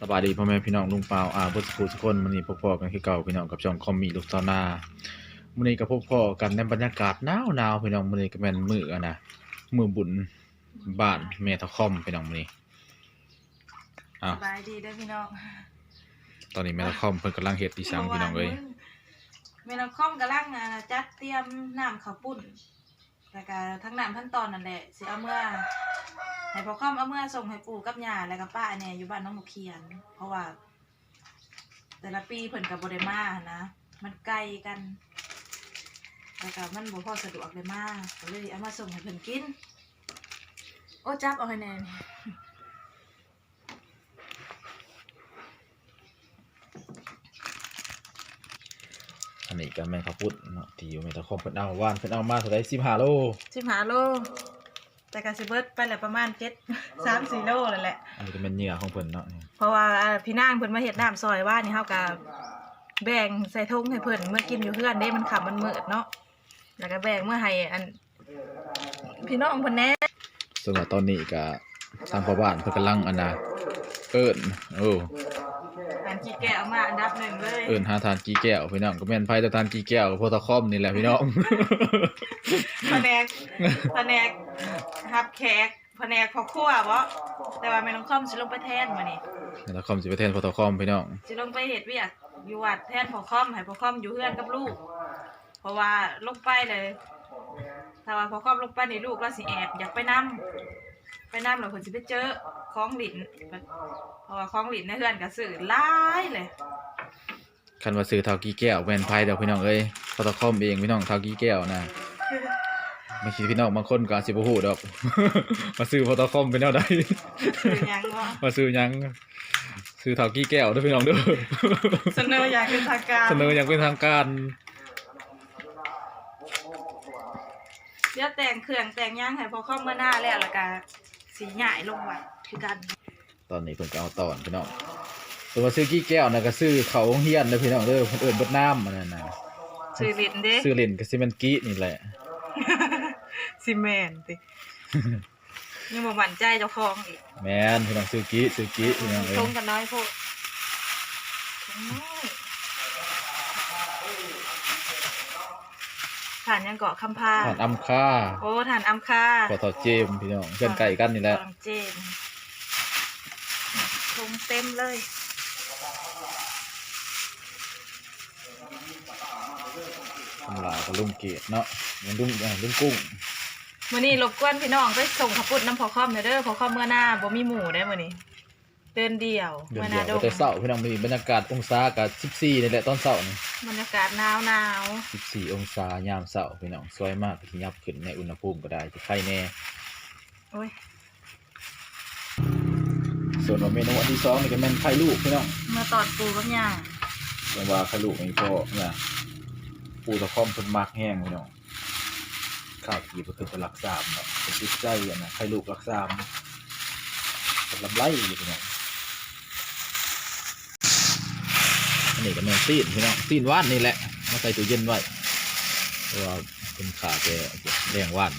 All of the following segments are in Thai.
สบายดีพ่อแม่พี่น้องลุงเปาอาเบุษภูทุกคนมื้อนี้พบพ่อกันคือเก่าพี่น้องกับช่องคอมมี่ลูกตาวนามื้อนี้ก็พบพ่อกันในบรรยากาศหนาวๆพี่น้องมื้อนี้ก็แม่นมื้ออะนะมื้อบุญบ้านแม่ตะคอมพี่น้องมื้อนี้อ้าวสบายดีเด้อพี่น้องตอนนี้แม่ตะคอมเพิ่นกำลังเฮ็ดอีสังพี่น้องเอ้ยแม่น้องคอมกำลังอ่าจัดเตรียมน้ำข้าวปุ้น แล้วก็ทั้งน้ำทั้งตอนนั่นแหละสิเอาเมื่อให้พ่อคอมเอาเมื่อส่งให้ปู่กับย่าแล้วก็ป้าเนี่ยอยู่บ้านน้องหมูเขียน เพราะว่า แต่ละปีเพิ่นกับบ่ได้มานะมันไกลกันแล้วก็มันบ่พอสะดวกเลยมาก็เลยเอามาส่งให้เพิ่นกิน โอ้จับเอาให้แน่ นี่อันนี้ก็แม่นข้าวปุ้นเนาะที่อยู่แม่ตะคอมเพิ่นเอาว่านเพิ่นเอามาเท่าใด15โลสิบหาโล แต่กสิเบิดไปแหละประมาณเจ็ดสามสี่โลนั่นแหละ อันนี้ก็แม่นเหยื่อของเพิ่นเนาะนี่เพราะว่าพี่นางเพิ่นมาเฮ็ดน้ำซอยว่านี่เฮาก็แบ่งใส่ถุงให้เพิ่นเมื่อกินอยู่เพื่อนเด้มันขับมันมืดเนาะแล้วก็แบ่งเมื่อให้อัน พี่น้องเพิ่นแหน่ส่วนว่าตอนนี้ก็ทางพ่อบ้านเพิ่นกำลังอันน่ะเอิ้นโอ้ อันขี้แกะเอามาอันดับหนึ่งเลยเอิ้นหาทานกี่แก้วพี่น้องก็แม่นไผแต่ทานกี่แก้วโพตะคอมนี่แหละพี่น้อง แผนกแผนกรับแขกแผนกพ่อครัวบ่แต่ว่าแม่น้องคอมสิลงไปแทนมื้อนี้แม่ตะคอมสิไปแทนโพตะคอมพี่น้องสิลงไปเฮ็ดเวียกอยู่วัดแทนพ่อคอมให้พ่อคอมอยู่เฮือนกับลูก เพราะว่าลงไปเลย ถ้าว่าพ่อคอมลงไปนี่ลูกเราสิแอบอยากไปนํ ไปนํแล้วเพิ่นสิไปเจอของหลินเพราะว่าของหลินในเฮือนก็ซื้อหลายเลย คันว่าซื้อเท่ากี่แก้วแม่นไผเด้อพี่น้องเอ้ยโพตะคอมเองพี่น้องเท่ากี่แก้วนะไม่คิดพี่น้องบางคนก็อาจสิบ่ฮู้ดอก มาซื้อโพตะคอมเป็นแนวใดซื้อหยังบ่มาซื้อหยังซื้อเท่ากี่แก้วเด้อพี่น้องเด้อ เสนออย่างเป็นทางการเสนออย่างเป็นทางการเดี๋ยวแต่งเครื่องแต่งหยังให้พ่อคอมเมื่อหน้าแล้วแล้วก็ สิย้ายลงวัดคือกันตอนนี้เพิ่นก็เอาตอนพี่น้องตัวว่าซื้อกี่แก้วนะก็ซื้อเขาโรงเฮียนเด้อพี่น้องเด้อเพิ่นเอิ้นเบิดน้ำมันนั่นน่ะซื้อหลินเด้ซื้อเล่นก็สิแม่นกี้นี่แหละซีเมนติยังบ่มั่นใจเจ้าของอีกแม่นพี่น้องซื้อกี้ซื้อกี้พี่น้องเอ้ตรยงกันน้อยโพดตรงน้อย ฐานยังเกาะคำพาผ่านอำค่าโอ้ฐานอัมคาขอทอดเจมส์พี่น้องเพื่อนไก่กันนี่แหละกองเจนทงเต็มเลยทำลายกับลุงเกดเนาะมันลุงอ่าลุงกุ้งมื่อนี้รบกวนพี่น้องไปส่งขับปุดน้ำพอคอมเด้อเด้อพอคอมเมื่อหน้าบ่มีหมูได้อมื่อนี้ เดินเดียวเดือนมื่อหเดียน้าวดก็งแต่เศร้าพี่น้องมีบรรยากาศองศากับ14นี่แหละตอนเศร้านี่บรรยากาศหนาวหนาว14 องศายามเศร้าพี่น้องสวยมากที่ยับขึ้นในอุณหภูมิก็ได้ที่ใครแน่โอ้ยส่วนว่าเมนูอันที่สองนี่ก็แม่นไข่ลูกพี่น้องมาตอดปูกับย่าเรียกว่าไข่ลูกนี่พ่อเนี่ยปูตะคอมเพิ่นมักแห้งพี่น้องข้าวกีบ่คือเป็นหลักสามเนาะเป็นติดใจอะนะไข่ลูกหลักสามเป็นลำไรอยู่พี่น้อง อันนี้ก็แม่นซีนพี่น้องซีนว่านนี่แหละมาใส่ตู้เย็นไว้เพราะว่าเป็นขาแกแรงว่าน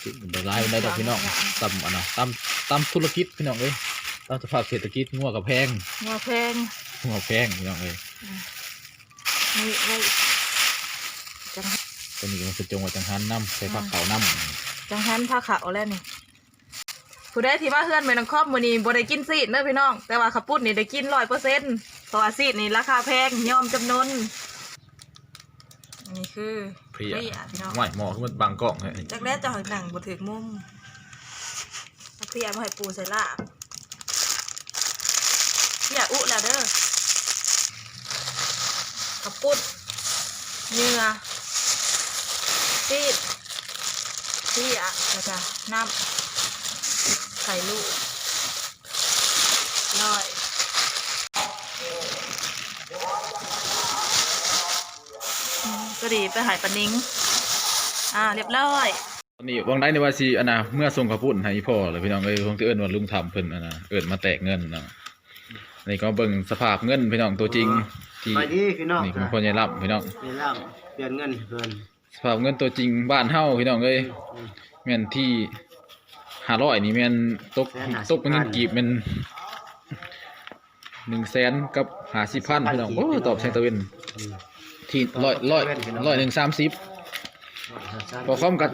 ซีนเป็นลายได้ดอกพี่น้องตำอันนะตำตำธุรกิจพี่น้องเอ้ยตำสภาพเศรษฐกิจงัวกับแพงงัวเพลงงัวแพงพี่น้องเอ้ยนี่ไว้จังตัวนี้มันเป็นจงไว้จังหันน้ำใส่ผักเขาวน้ำจังหันผ้าขาวแล้วนี่ ผู้ใดที่มาเฮือนแม่น้องคอมมื้อนี้บ่ได้กินซีดเด้อพี่น้อง แต่ว่าขับปุ้นนี่ได้กิน100%เพราะว่าซีดนี่ราคาแพงยอมจำนนอันนี้คือเพลียพี่น้อง ไหวหมอคือมันบางกล้องเลยจากแรกจะหอยหนังบดถึกมุมเอาเพียมาให้ปูใส่ลาบเพียอุแล้วเด้อขับปุดเหงื่อซีดเพียแล้วก็น้ำ ใส่ลูกน้อยอืมก็ดีไปหายปลานิ้ง อ่า เรียบร้อยตอนนี้วางได้ในว่าสิอันนะเมื่อส่งข้าวปุ้นให้พ่อเลยพี่น้องเอ้ยคงจะเอิ้นว่าลุงทำเพิ่นอันนะเอิ้นมาแตกเงินเนาะอันนี้ก็เบิ่งสภาพเงินพี่น้องตัวจริงที่ไปดีพี่น้องนี่คือพ่อใหญ่รับพี่น้องนี่ล่างเปลี่ยนเงินให้เพิ่นสภาพเงินตัวจริงบ้านเฮาพี่น้องเอ้ยแม่นที่ ห้าร้อยนี่แม่นตกแสนห้าสิบตกเป็นเงินกีบแม่นหนึ่งแสนกับห้าสิบพันพี่น้องโอ้ตอบแซงตะเวนอืมที่ร้อยร้อยร้อยหนึ่งสามสิบพอคอมกัน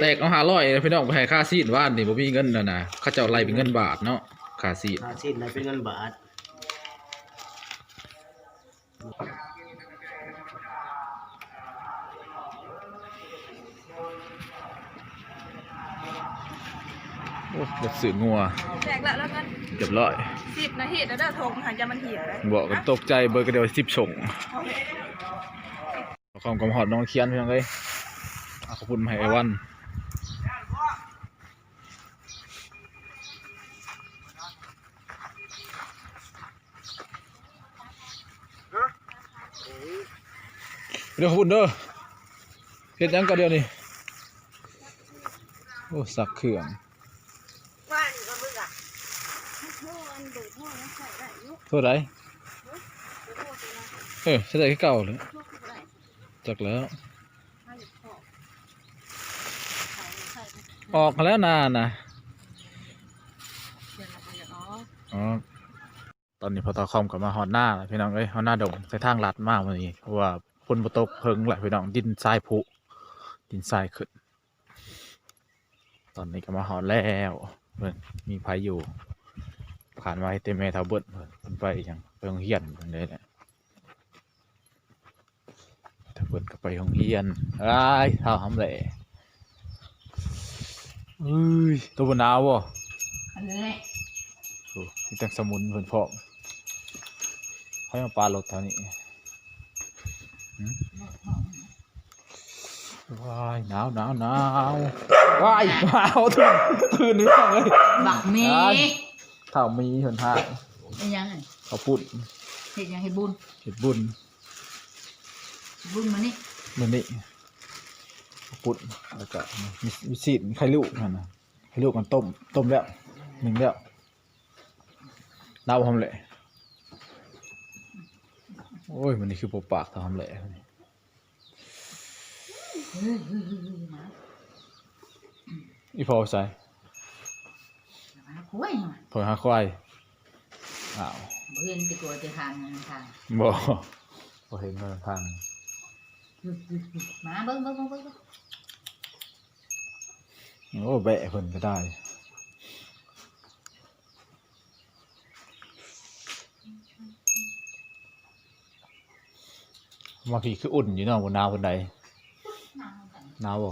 แตกเอาห้าร้อยพี่น้องไปให้ค่าซีดว่านนี่บ่มีเงินน่ะนะเขาเจ้าไล่เป็นเงินบาทเนาะค่าซีดค่าสิ้นได้เป็นเงินบาท โอ้รถสื่องัวแจกละแล้วกันเรียบร้อยสิบนาทีแล้วเด้อทงหันจะมันเหี่ยวเลยบอกกันตกใจเบอร์กระเดียวสิบส่งความกำหอดน้องเคียนพี่น้องเอ้ยเอาขอบคุณมาให้ไอ้วันเดี๋ยวขอบคุณเด้อเฮ็ดหยังก็เดียวนี่โอ้สักเครื่อง ว่านก็มึงอะ เท่าไรเออใช่ได้แค่เก่าเลยจักแล้ว ออกมาแล้วนานนะอ๋อตอนนี้พอตอคอมกลับมาฮอดหน้าพี่น้องเอ้ยฮอดหน้าดงใส่ทางลัดมากวันนี้เพราะว่าฝนบตกเพิงแหละพี่น้องดินทรายผุดินทรายขึ้น ตอนนี้ก็มาฮอดแล้วมีไผอยู่ ผ่านมาให้เต็มแม่เท่าเบิดเพิ่นเพิ่นไปอย่างไปโรงเรียนเพิ่นเลยแหละถ้าเพิ่นก็ไปโรงเรียนอ้ายเท่าหำแหล่เอ้ยตัวบ่หนาวบ่อันนี้โอ้มีแต่สมุนเพิ่นพร้อมให้มาปลารถแถวนี้หืมว้ายหนาวหนาวหนาวว้ายหนาวทุกคืนนี้เลยบักมีอ้าย เท่ามีเพิ่นหาเป็นยังไงเขาพูดเห็ดหยังเห็ดบุญเฮ็ดบุญบุญมานี่มื้อนี้เขาพูดแล้วก็มีมีซีดมีไข่ลูกนั่นน่ะไข่ลูกมันต้มต้มแล้วหนึ่งแล้วดาวทำเลยโอ้ยมันนี่คือปปากทำเลยเฮ้ยเฮ้ยเฮ้ยเฮ้ยมาอีพอใส่ มาคุยมาพอหาควายอ้าวบ่เห็นติกลัวจะทานงานทางบ่บ่เห็นมาทางเฮ้ยเฮ้ยเฮ้ยมาเบิ่งเบิ่งเบิ่งเบิ่งเบิ่งโอ้แบะเพิ่นก็ได้มาพี่คืออุ่นอยู่เนาะบนหนาวบนใดมากันหนาวบ่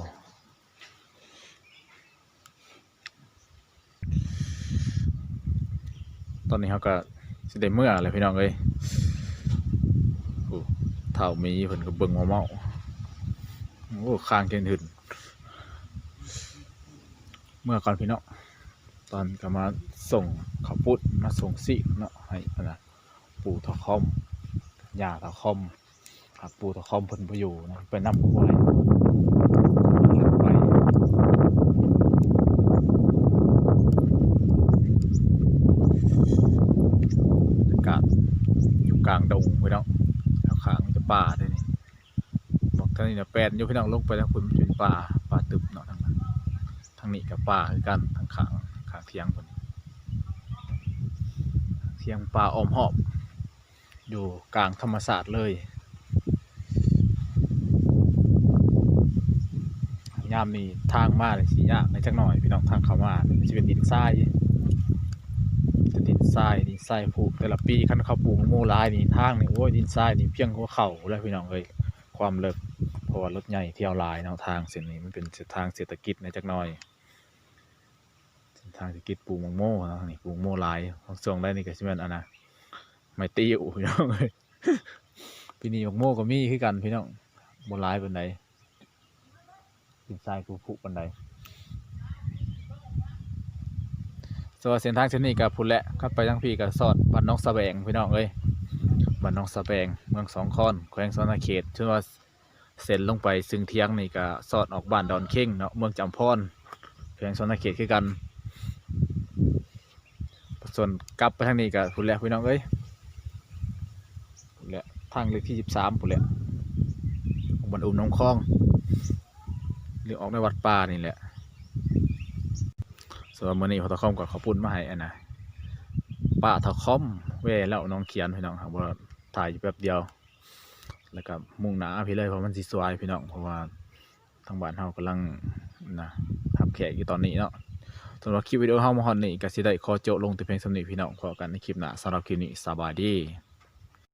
ตอนนี้เขาก็สิได้เมื่อเลยพี่น้องเอ้ยเท่ามีเพิ่นก็เบิ่งมาเมาโอ้ข้างเกินถึนเมื่อก่อนพี่น้องตอนก็มาส่งข้าวปุ้นมาส่งสิเนาะให้นะปู่ทอคอมยาทอคอมครับปู่ทอคอมเพิ่นบ่อยู่นะไปนำควายไป อากาศอยู่กลางดงพี่น้องแล้ว ป่าได้นี่บอกทางนี้นะแปลนอยู่พี่น้องลงไปทางคุณเป็นป่าป่าตึบเนาะทางนั้นทางนี้กับป่าคือกันทางขางขางเทียงคนเทียงป่าออมหอบ อยู่กลางธรรมศาสตร์เลยยามนี้ทางมาเลยสิยากในจักหน่อยพี่น้องทางเข้ามาจะเป็นดินทราย ทรายดินทรายผูกแต่ละปีคันเขาปลูกมะม่วงหลายนี่ทางนี่โอ้ยดินทรายนี่เพียงหัวเข่าแล้วพี่น้องเอ้ยความเลิกเพราะว่ารถใหญ่เที่ยวลายเนาะทางเส้นนี้มันเป็นเส้นทางเศรษฐกิจในจักหน่อยเส้นทางเศรษฐกิจปลูกมะม่วงเนาะนี่ปลูกมะม่ลายของส่งได้นี่ก็สิแม่นอันนะไม่ตีอู่พี่น้องเอ้ยปีนี้มะม่วงก็มีคือกันพี่น้องบ่ลายเปานใดดินทรายผูกๆปานใด ส่วนเส้นทางเส้นนี้กับพุ่นแหละขับไปทางพี่กับสอดบ้านน้องสะแบงพี่น้องเอ้ยบ้านน้องสะแบงเมืองสองคอนแขวงสวรรเขตชื่อว่าเส้นลงไปซึ่งเทียงนี่ก็สอดออกบ้านดอนเข่งเนาะเมืองจำพรแขวงสวรรเขตคือกัน ส่วนกลับไปทางนี้กับพุ่นแหละพี่น้องเอ้ยพุ่นแหละทางเลขที่สิบสามพุ่นแหละบ้านอุ้มน้องคลองหรือออกในวัดป่านี่แหละ ส่วนมื้อนี้พอตะคอมก็ขอบคุณมาให้อันนะป้าตะคอมเว้แล้วน้องเขียนพี่น้องครับว่าถ่ายอยู่แป๊บเดียว แล้วก็มุ่งหน้าพี่เลยเพราะมันสิสวยพี่น้องเพราะว่าทางบ้านเฮากำลังนะทับแขกอยู่ตอนนี้เนาะสำหรับคลิปวิดีโอเฮามาฮอนนี่ก็สิได้ขอโจลงแต่เพียงสำนีพี่น้องพอกันในคลิปหน้าสำหรับคลิปนี้สบายดี